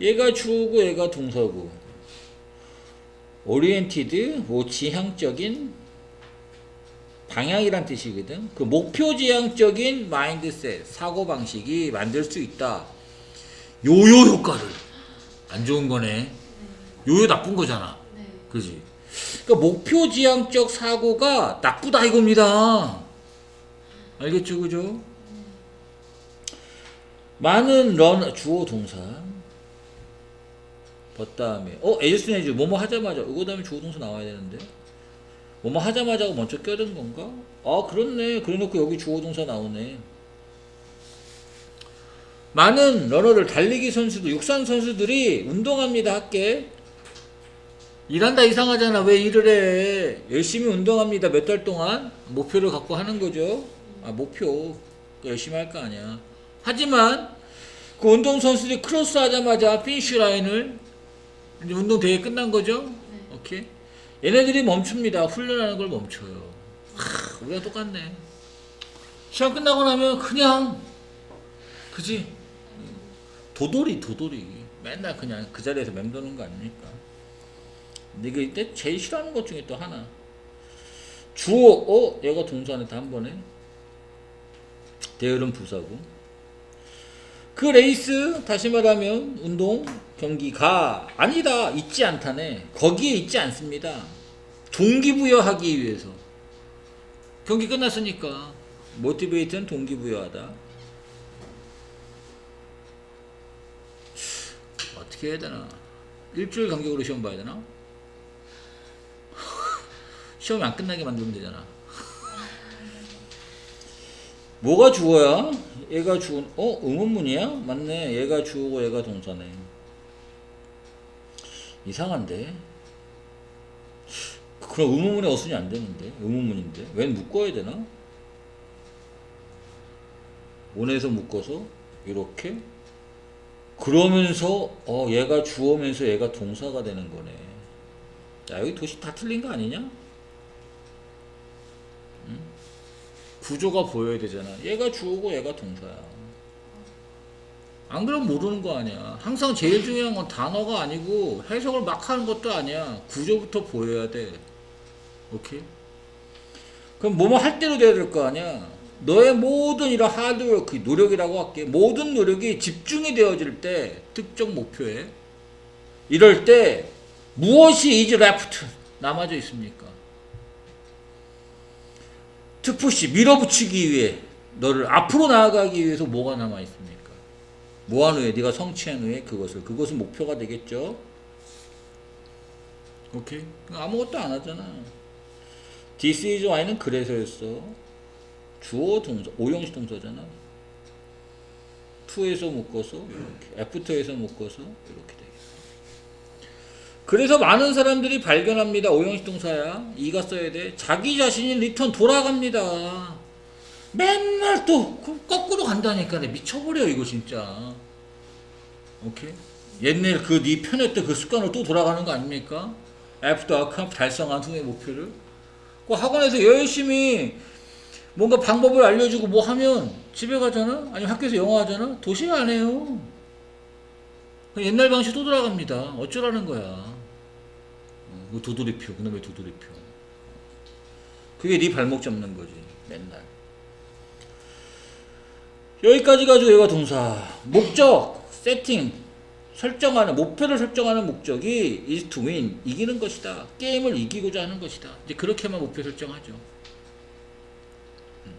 얘가 주어고 얘가 동사고 오리엔티드 뭐 지향적인 방향이란 뜻이거든. 그 목표 지향적인 마인드셋 사고 방식이 만들 수 있다. 요요 효과를 안 좋은 거네. 요요 나쁜 거잖아. 네. 그지? 그러니까 목표 지향적 사고가 나쁘다 이겁니다. 알겠죠, 그죠? 많은 런 주어 동사. 그 다음에. 어 에이스 내주 뭐뭐 하자마자. 이거 다음에 주어 동사 나와야 되는데. 뭐뭐 하자마자가 먼저 껴든 건가? 아 그렇네. 그래놓고 여기 주어 동사 나오네. 많은 러너들 달리기 선수들 육상 선수들이 운동합니다 할게 일한다 이상하잖아. 왜 일을 해? 열심히 운동합니다. 몇 달 동안. 목표를 갖고 하는 거죠. 아 목표. 열심히 할 거 아니야. 하지만 그 운동 선수들이 크로스 하자마자 피니쉬 라인을 이제 운동 대회 끝난 거죠? 네. 오케이. 얘네들이 멈춥니다. 훈련하는 걸 멈춰요. 하, 우리가 똑같네. 시험 끝나고 나면 그냥 그지? 도돌이 도돌이. 맨날 그냥 그 자리에서 맴도는 거 아닙니까? 근데 이게 이때 제일 싫어하는 것 중에 또 하나. 주어 어? 얘가 동사네 한 번에? 대열은 부사고 그 레이스 다시 말하면 운동 경기가 아니다 있지 않다네. 거기에 있지 않습니다. 동기부여하기 위해서. 경기 끝났으니까 모티베이트는 동기부여하다. 어떻게 해야 되나? 일주일 간격으로 시험 봐야 되나? 시험이 안 끝나게 만들면 되잖아 뭐가 주어야? 얘가 주어, 어? 의문문이야? 맞네. 얘가 주어고 얘가 동사네. 이상한데? 그럼 의문문에 어순이 안 되는데? 의문문인데? 웬 묶어야 되나? 원에서 묶어서 이렇게 그러면서 어 얘가 주어면서 얘가 동사가 되는 거네. 야 여기 도시 다 틀린 거 아니냐? 구조가 보여야 되잖아. 얘가 주어고 얘가 동사야. 안 그러면 모르는 거 아니야. 항상 제일 중요한 건 단어가 아니고 해석을 막 하는 것도 아니야. 구조부터 보여야 돼. 오케이? 그럼 뭐뭐 할 대로 돼야 될 거 아니야. 너의 모든 이런 하드워크, 노력이라고 할게. 모든 노력이 집중이 되어질 때 특정 목표에 이럴 때 무엇이 is left 남아져 있습니까? 투푸시 밀어붙이기 위해 너를 앞으로 나아가기 위해서 뭐가 남아 있습니까? 뭐한 후에 네가 성취한 후에 그것을 그것은 목표가 되겠죠. 오케이 아무것도 안 하잖아. This is why는 그래서였어. 주어 동사 오형식 동사잖아. to에서 묶어서 이렇게 after에서 묶어서 이렇게 되겠어. 그래서 많은 사람들이 발견합니다. 오형식 동사야. 이가 써야 돼. 자기 자신이 리턴 돌아갑니다. 맨날 또그 거꾸로 간다니까. 내 미쳐버려 이거 진짜. 오케이. 옛날 그 네 편했던 그 습관으로 또 돌아가는 거 아닙니까? 애프터 아캄 달성한 후의 목표를. 그 학원에서 열심히 뭔가 방법을 알려주고 뭐 하면 집에 가잖아? 아니면 학교에서 영어 하잖아? 도시가 안 해요. 옛날 방식 또 돌아갑니다. 어쩌라는 거야. 어, 그 도돌이표, 그놈의 도돌이표. 그게 네 발목 잡는 거지, 맨날. 여기까지 가지고 얘가 동사. 목적, 세팅, 설정하는, 목표를 설정하는 목적이 is to win, 이기는 것이다. 게임을 이기고자 하는 것이다. 이제 그렇게만 목표 설정하죠. 음.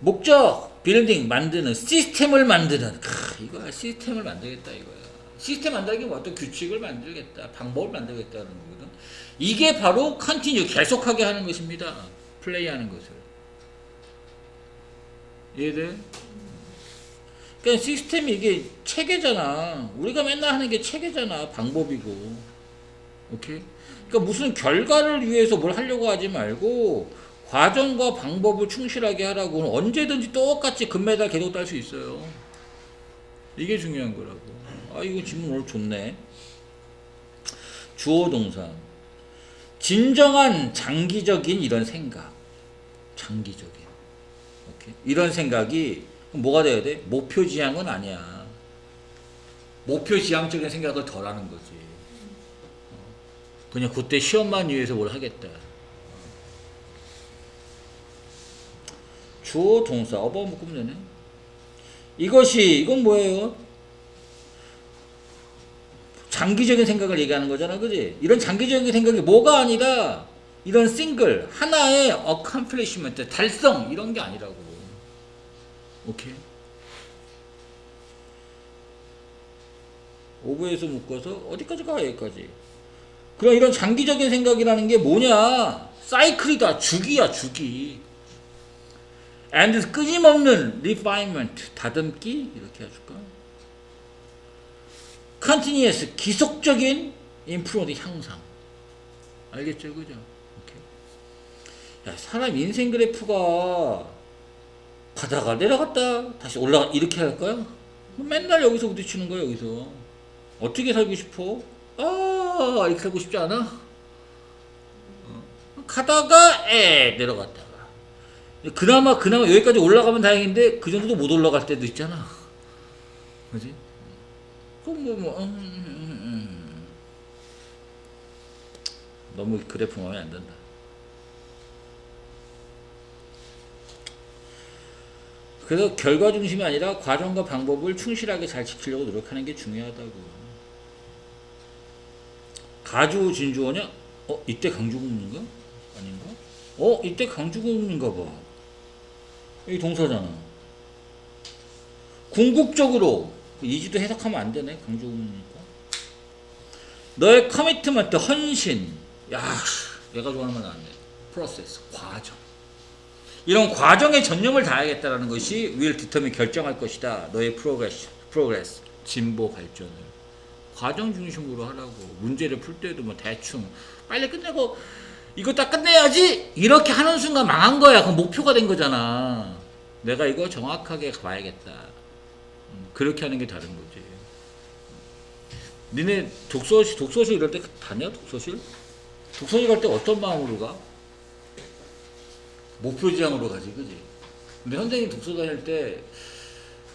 목적, 빌딩, 만드는, 시스템을 만드는. 크, 이거야, 시스템을 만들겠다, 이거야. 시스템 만들기 뭐 어떤 규칙을 만들겠다, 방법을 만들겠다는 거거든. 이게 바로 컨티뉴, 계속하게 하는 것입니다. 플레이하는 것을. 이해돼? 그러니까 시스템이 이게 체계잖아. 우리가 맨날 하는 게 체계잖아. 방법이고. 오케이? 그러니까 무슨 결과를 위해서 뭘 하려고 하지 말고 과정과 방법을 충실하게 하라고 언제든지 똑같이 금메달 계속 딸 수 있어요. 이게 중요한 거라고. 아 이거 질문 오늘 좋네. 주어 동사. 진정한 장기적인 이런 생각. 장기적인. 오케이? 이런 생각이 뭐가 돼야 돼? 목표 지향은 아니야. 목표 지향적인 생각을 덜 하는 거지. 어. 그냥 그때 시험만 위해서 뭘 하겠다. 주어 동사 어버 묶으면 되네. 이것이 이건 뭐예요? 장기적인 생각을 얘기하는 거잖아, 그지? 이런 장기적인 생각이 뭐가 아니라 이런 싱글 하나의 어컴플리시먼트 달성 이런 게 아니라고. 오케이. 오브에서 묶어서 어디까지 가 여기까지. 그럼 이런 장기적인 생각이라는 게 뭐냐? 사이클이다, 주기야, 주기. And 끊임없는 refinement, 다듬기 이렇게 해줄까? continuous, 기속적인 improvement, 향상. 알겠죠, 그죠? 야, 사람 인생 그래프가 가다가 내려갔다 다시 올라가 이렇게 할까요? 맨날 여기서 부딪히는 거야 여기서 어떻게 살고 싶어? 아 이렇게 살고 싶지 않아? 어. 가다가 에 내려갔다가 그나마 그나마 여기까지 올라가면 다행인데 그 정도도 못 올라갈 때도 있잖아 그지? 그럼 뭐, 뭐 음, 음, 음, 음. 너무 그래프 마음에 안 든다 그래서 결과 중심이 아니라 과정과 방법을 충실하게 잘 지키려고 노력하는 게 중요하다고. 가주 진주어냐? 어 이때 강주국인가? 아닌가? 어 이때 강주국인가 봐. 이 동사잖아. 궁극적으로 이지도 해석하면 안 되네 강주국이니까. 너의 커미트먼트 헌신. 야 얘가 좋아하는 말 나왔네. 프로세스 과정. 이런 과정에 전념을 다하겠다라는 것이 will determine 결정할 것이다. 너의 프로그레스, 프로그레스, 진보 발전을 과정 중심으로 하라고. 문제를 풀 때도 뭐 대충 빨리 끝내고 이거 다 끝내야지 이렇게 하는 순간 망한 거야. 그럼 목표가 된 거잖아. 내가 이거 정확하게 봐야겠다. 음, 그렇게 하는 게 다른 거지. 니네 독서실 독서실 이럴 때 다녀 독서실? 독서실 갈 때 어떤 마음으로 가? 목표 지향으로 가지, 그지? 근데 선생님 독서 다닐 때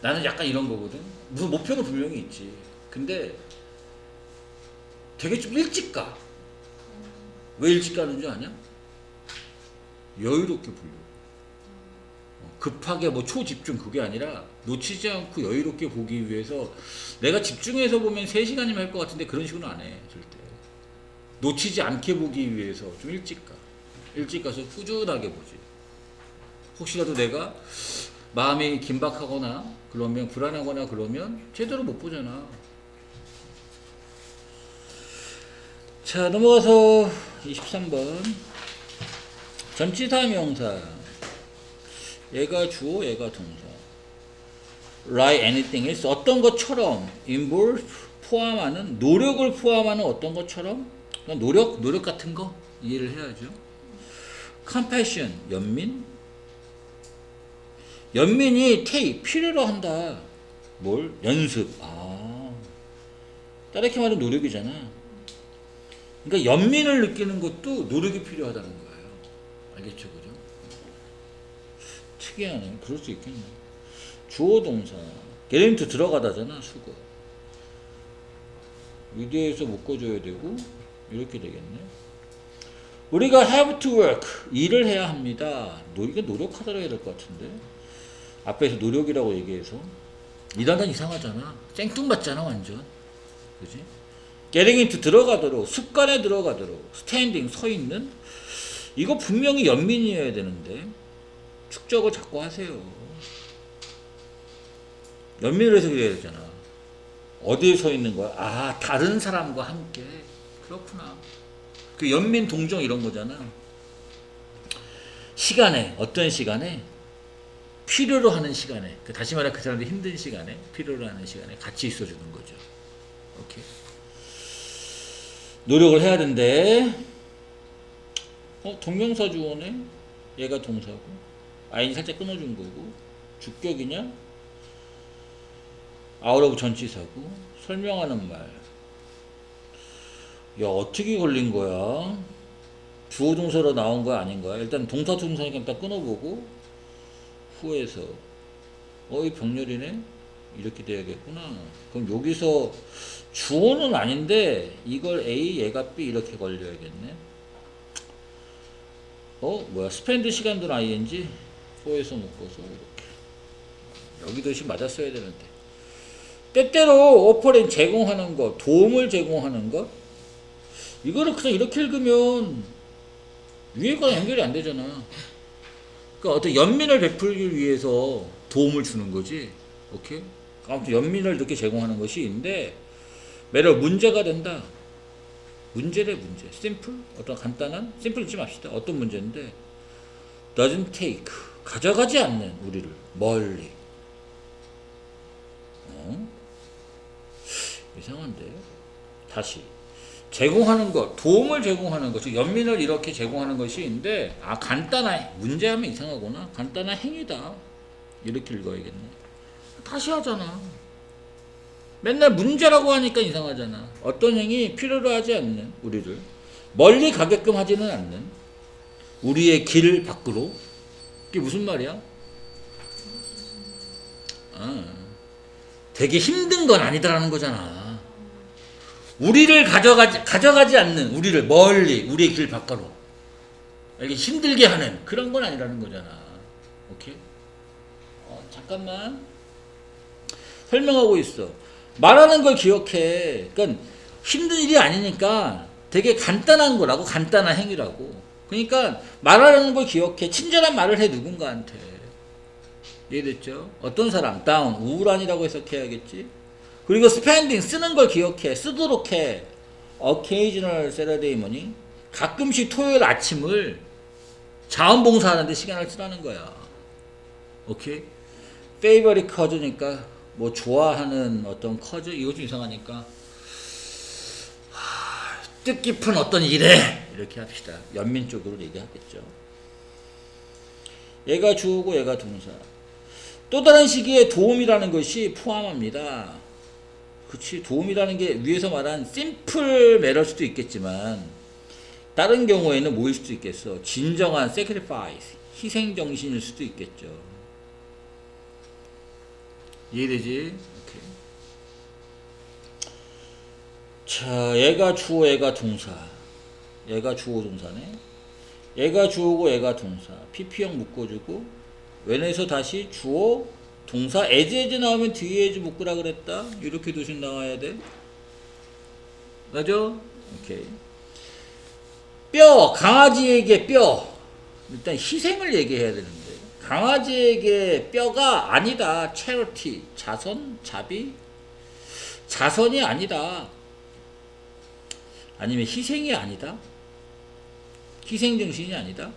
나는 약간 이런 거거든. 무슨 목표는 분명히 있지. 근데 되게 좀 일찍 가. 왜 일찍 가는 줄 아냐? 여유롭게. 어, 급하게 뭐 초집중 그게 아니라 놓치지 않고 여유롭게 보기 위해서 내가 집중해서 보면 3시간이면 할 것 같은데 그런 식으로 안 해, 절대. 놓치지 않게 보기 위해서 좀 일찍 가. 일찍 가서 꾸준하게 보지. 혹시라도 내가 마음이 긴박하거나 그러면 불안하거나 그러면 제대로 못 보잖아. 자 넘어가서 23번 전치사 명사 얘가 주어 얘가 동사 like anything else 어떤 것처럼 involve 포함하는 노력을 포함하는 어떤 것처럼 노력 노력 같은 거 이해를 해야죠. compassion 연민 연민이 테이 필요로 한다. 뭘? 연습. 아. 따르게 말하면 노력이잖아. 그러니까 연민을 느끼는 것도 노력이 필요하다는 거예요. 알겠죠? 특이하네. 그럴 수 있겠네. 주어 동사. 게렌트 들어가다잖아, 수거. 위대에서 묶어줘야 되고, 이렇게 되겠네. 우리가 have to work. 일을 해야 합니다. 노, 이게 노력하더라 해야 될 것 같은데. 앞에서 노력이라고 얘기해서 이 단어는 이상하잖아. 생뚱맞잖아 완전. 그지? getting into 들어가도록 습관에 들어가도록 스탠딩 서 있는 이거 분명히 연민이어야 되는데 축적을 자꾸 하세요. 연민을 해서 그래야 되잖아. 어디에 서 있는 거야? 아 다른 사람과 함께 그렇구나. 그 연민 동정 이런 거잖아. 시간에 어떤 시간에 필요로 하는 시간에 그 다시 말해 그 사람들 힘든 시간에 필요로 하는 시간에 같이 있어주는 거죠. 오케이. 노력을 해야 된대. 어 동명사 주어네. 얘가 동사고 아인이 살짝 끊어준 거고 주격이냐? 아우러브 전치사고 설명하는 말. 야 어떻게 걸린 거야? 주어 동사로 나온 거야 아닌 거야? 일단 동사 동사니까 일단 끊어보고 후에서 어이 병렬이네 이렇게 돼야겠구나 그럼 여기서 주어는 아닌데 이걸 A 얘가 B 이렇게 걸려야겠네 어 뭐야 스펜드 시간도 ing 4에서 묶어서 이렇게. 여기 도 시 맞았어야 되는데. 때때로 오퍼랜 제공하는 것 도움을 제공하는 것 이거를 그냥 이렇게 읽으면 위에가 연결이 안 되잖아. 그러니까 어떤 연민을 베풀기 위해서 도움을 주는 거지. 오케이? 아무튼 연민을 이렇게 제공하는 것이 있는데 매력 문제가 된다. 문제래 문제. 심플 어떤 간단한? 심플 잊지 맙시다. 어떤 문제인데? Doesn't take 가져가지 않는 우리를 멀리. 어? 이상한데? 다시. 제공하는 것 도움을 제공하는 것즉 연민을 이렇게 제공하는 것이 있는데 아 간단한 문제하면 이상하구나. 간단한 행위다. 이렇게 읽어야겠네. 다시 하잖아. 맨날 문제라고 하니까 이상하잖아. 어떤 행위 필요로 하지 않는 우리를 멀리 가게끔 하지는 않는 우리의 길 밖으로 이게 무슨 말이야? 아, 되게 힘든 건 아니다라는 거잖아. 우리를 가져가지 가져가지 않는 우리를 멀리 우리의 길 밖으로 이렇게 힘들게 하는 그런 건 아니라는 거잖아. 오케이? 어, 잠깐만 설명하고 있어. 말하는 걸 기억해. 그러니까 힘든 일이 아니니까 되게 간단한 거라고 간단한 행위라고. 그러니까 말하는 걸 기억해. 친절한 말을 해 누군가한테. 이해됐죠? 어떤 사람 다운 우울한이라고 해석해야겠지. 그리고 스펜딩 쓰는 걸 기억해. 쓰도록 해. occasional Saturday morning 가끔씩 토요일 아침을 자원봉사하는데 시간을 쓰라는 거야. 오케이? favorite cousin이니까 뭐 좋아하는 어떤 커즈 이거 좀 이상하니까 하, 뜻깊은 어떤 일에 이렇게 합시다. 연민 쪽으로 얘기하겠죠. 얘가 주어고 얘가 동사. 또 다른 시기에 도움이라는 것이 포함합니다. 그치 도움이라는 게 위에서 말한 심플 매럴 수도 있겠지만 다른 경우에는 뭐일 수도 있겠어. 진정한 sacrifice 희생 정신일 수도 있겠죠. 이해되지? 오케이. 자, 얘가 주어, 얘가 동사. 얘가 주어 동사네. 얘가 주어고 얘가 동사. PP형 묶어주고 웬에서 다시 주어 동사 as as 나오면 뒤에 as 묶으라 그랬다. 이렇게 두신 나와야 돼. 맞죠? 오케이. 뼈 강아지에게 뼈 일단 희생을 얘기해야 되는데 강아지에게 뼈가 아니다. 체러티, 자선, 자비, 자선이 아니다. 아니면 희생이 아니다. 희생 정신이 아니다.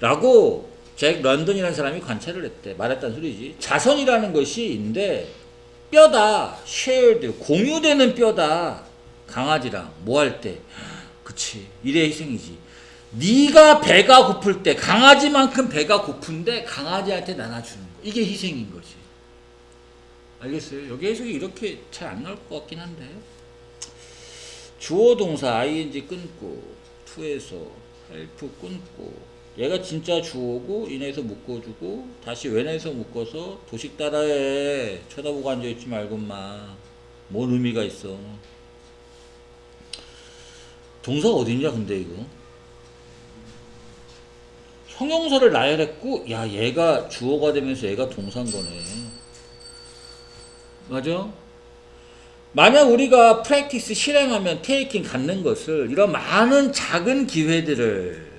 라고 잭 런던이라는 사람이 관찰을 했대. 말했단 소리지. 자선이라는 것이 있는데 뼈다. shared 공유되는 뼈다. 강아지랑 뭐 할 때. 그치. 일의 희생이지. 네가 배가 고플 때 강아지만큼 배가 고픈데 강아지한테 나눠주는 거 이게 희생인 거지 알겠어요? 여기 해석이 이렇게 잘 안 나올 것 같긴 한데 주어 동사 ing 끊고 to에서 help 끊고. 얘가 진짜 주어고 인에서 묶어주고 다시 웬에서 묶어서 도식 따라해. 쳐다보고 앉아있지 말고 마뭔 의미가 있어? 동사 어딨냐 근데 이거? 형용사를 나열했고 야 얘가 주어가 되면서 얘가 동사인 거네. 맞아? 만약 우리가 프랙티스 실행하면 테이킹 갖는 것을 이런 많은 작은 기회들을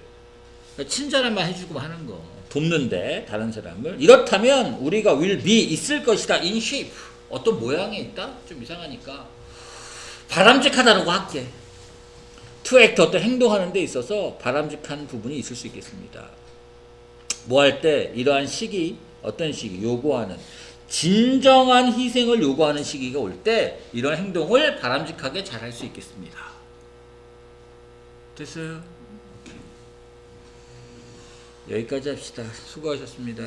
친절한 말 해주고 하는 거 돕는데 다른 사람을. 이렇다면 우리가 will be 있을 것이다. in shape. 어떤 모양에 있다? 좀 이상하니까. 바람직하다라고 할게. to act 어떤 행동하는 데 있어서 바람직한 부분이 있을 수 있겠습니다. 뭐 할 때 이러한 시기 어떤 시기 요구하는 진정한 희생을 요구하는 시기가 올 때 이런 행동을 바람직하게 잘 할 수 있겠습니다. 됐어요? 여기까지 합시다. 수고하셨습니다.